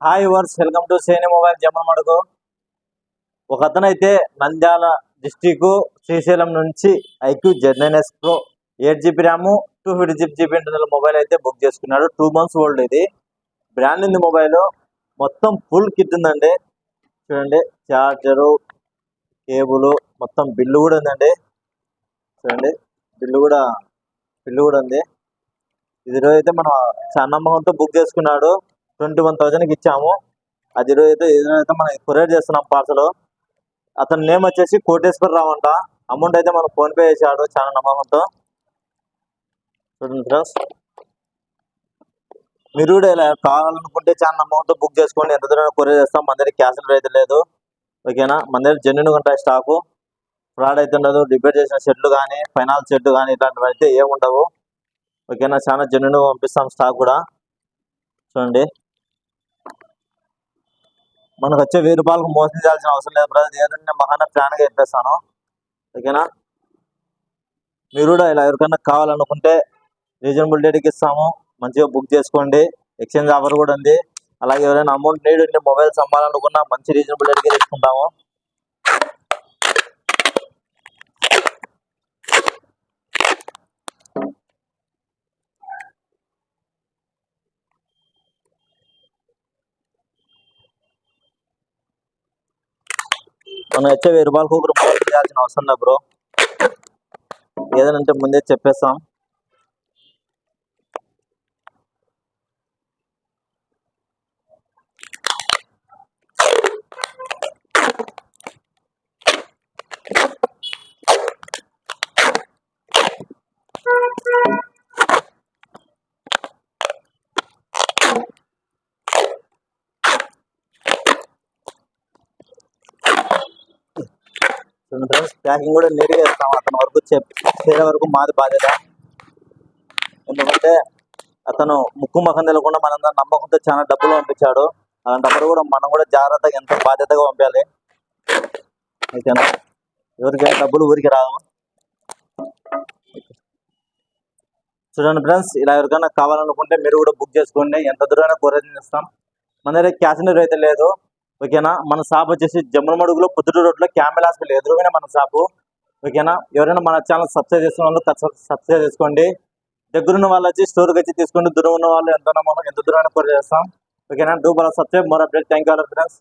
Hi verse welcome to సేని mobile Jammalamadugu ఒక అతనైతే నంద్యాల డిస్టిక్ శ్రీశైలం నుంచి iQOO ZNS pro eight GB RAM two fifty GB GB internal mobile అయితే book చేసుకున్నాడు. Two months old ఇది. Brand ఉంది మొబైల్ మొత్తం ఫుల్ కిట్ ఉందండి. చూడండి చార్జరు కేబుల్ మొత్తం బిల్లు కూడా ఉందండి. చూడండి బిల్లు కూడా బిల్లు కూడా ఉంది. ఇది రోజు అయితే మనం చాలా నమ్మకంతో బుక్ చేసుకున్నాడు. ట్వంటీ వన్ థౌజండ్కి ఇచ్చాము. అది ఈరోజు అయితే మనం కొరియర్ చేస్తున్నాం పార్సల్ అతని నేమ్ వచ్చేసి కోటేశ్వరరావు అంట. అమౌంట్ అయితే మనం ఫోన్ పే చేశాడు చాలా నమ్మకంతో. చూడండి ఫ్రెండ్స్. మీరు కూడా ఇలా కావాలనుకుంటే చాలా నమ్మకంతో బుక్ చేసుకోండి. ఎంత దూరం కొరియర్ చేస్తాం మన దగ్గర క్యాన్సిల్ అయితే లేదు. ఓకేనా? మన దగ్గర జెన్యున్గా ఉంటాయి స్టాకు. ఫ్రాడ్ అయితే ఉండదు. డిబేట్ చేసిన షెడ్లు కానీ ఫైనాన్స్ షెడ్ కానీ ఇట్లాంటివి అయితే ఏమి ఉండవు. ఓకేనా? చాలా జెన్యున్గా పంపిస్తాం స్టాక్ కూడా. చూడండి. మనకు వచ్చే వెయ్యి రూపాయలకు మోసం చేయాల్సిన అవసరం లేదు బ్రదర్ ఏదంటే మహానా ప్లాన్గా చెప్పేస్తాను. ఓకేనా మీరు కూడా ఇలా ఎవరికైనా కావాలనుకుంటే రీజనబుల్ డేట్కి ఇస్తాము. మంచిగా బుక్ చేసుకోండి. ఎక్స్చేంజ్ ఆఫర్ కూడా ఉంది. అలాగే ఎవరైనా అమౌంట్ నీడ్ ఉంటే మొబైల్స్ అమ్మాలనుకున్నా మంచి రీజనబుల్ డేట్కి తీసుకుంటాము మనం వచ్చే వెయ్యి రూపాయలకు ఒక మోసం చేయాల్సిన అవసరం లేదు బ్రో ఏదైనా ఉంటే ముందే చెప్పేస్తాం. ఫ్రెండ్స్. ప్యాకింగ్ కూడా నీట్గా ఇస్తాం అతని వరకు చేరే వరకు మాది బాధ్యత. ఎందుకంటే అతను ముక్కు ముఖం తెలకుండా మనందరం నమ్మకంతో చాలా డబ్బులు పంపించాడు. అలాంటప్పుడు కూడా మనం కూడా జాగ్రత్తగా ఎంతో బాధ్యతగా పంపించాలి ఓకేనా? ఎవరికి డబ్బులు ఊరికి రావు. చూడండి ఫ్రెండ్స్ ఇలా ఎవరికైనా కావాలనుకుంటే మీరు కూడా బుక్ చేసుకోండి. ఎంత దూరమైనా కొరియర్ చేస్తాం మన దగ్గర క్యాష్ అయితే లేదు. ఓకేనా? మన షాప్ వచ్చేసి జమ్మలమడుగులో పుత్తూరు రోడ్లో క్యామెల్ హాస్పిటల్ ఎదురుగానే మన షాపు. ఓకేనా? ఎవరైనా మన ఛానల్ సబ్స్క్రైబ్ చేసుకున్న వాళ్ళు సబ్స్క్రైబ్ చేసుకోండి. దగ్గరున్న వాళ్ళు వచ్చి స్టోర్కి వచ్చి తీసుకోండి. దూరం ఉన్న వాళ్ళు ఎంత మనం ఎంత దూరం కొరియర్ చేస్తాం ఓకేనా? డూ బాగా subscribe more update. Thank you friends.